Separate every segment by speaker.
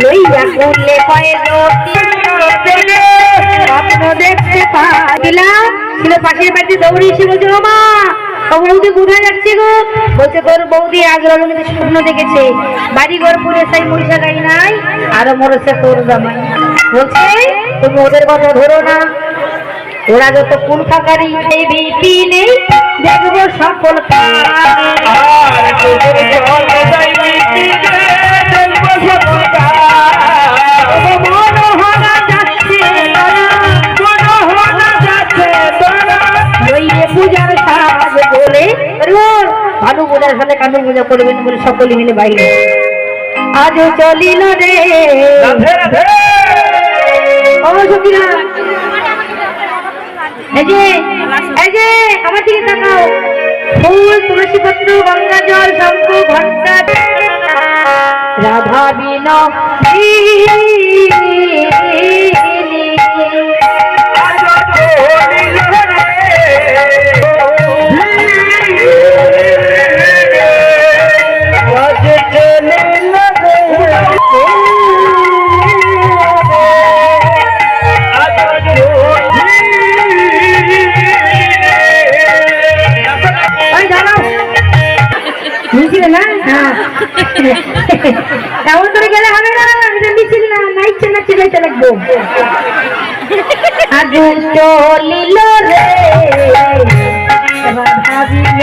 Speaker 1: লইয়া কয়ে স্বপ্ন দেখতে পাইলাম। ছিল পাশের বাড়িতে দৌড়ে এসে বলছে, ও মা ও বৌদি কোথায় যাচ্ছে গো? বলছে, তোর বৌদি আজ রজনীতে স্বপ্ন দেখেছে। বাড়ি ঘর পুরে সাই মহিষা গাই নাই, আরও মরেছে তোর জামাই। বলছে, তুমি ওদের কথা ধরো না। ওরা যত কুল খাকারি এই বিপি নেই। দেখব সফল ভানু পূজার সাথে কানু পূজা করবেন বলে সকলে মিলে বাইরে। আজও চলিল রে। আমার দিকে তাকাও। ফুল তুলসী পত্র গঙ্গা জল ঘণ্টা রাধা বিন না হ্যাঁ। কেমন করে গেলে হবে না এটা মিছিল না নাইচ্ছে না চিলাইতে লাগবো। আজ চলিল রে ভাবিল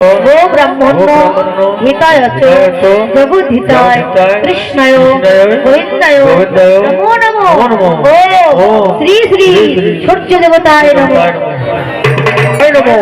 Speaker 1: গো ব্রাহ্মণ্য হিতায় চ জগদ্ধিতায় কৃষ্ণায় গোবিন্দায় নমো নমো ও
Speaker 2: শ্রী শ্রী
Speaker 1: সূর্য দেবতায় নমো
Speaker 2: নমো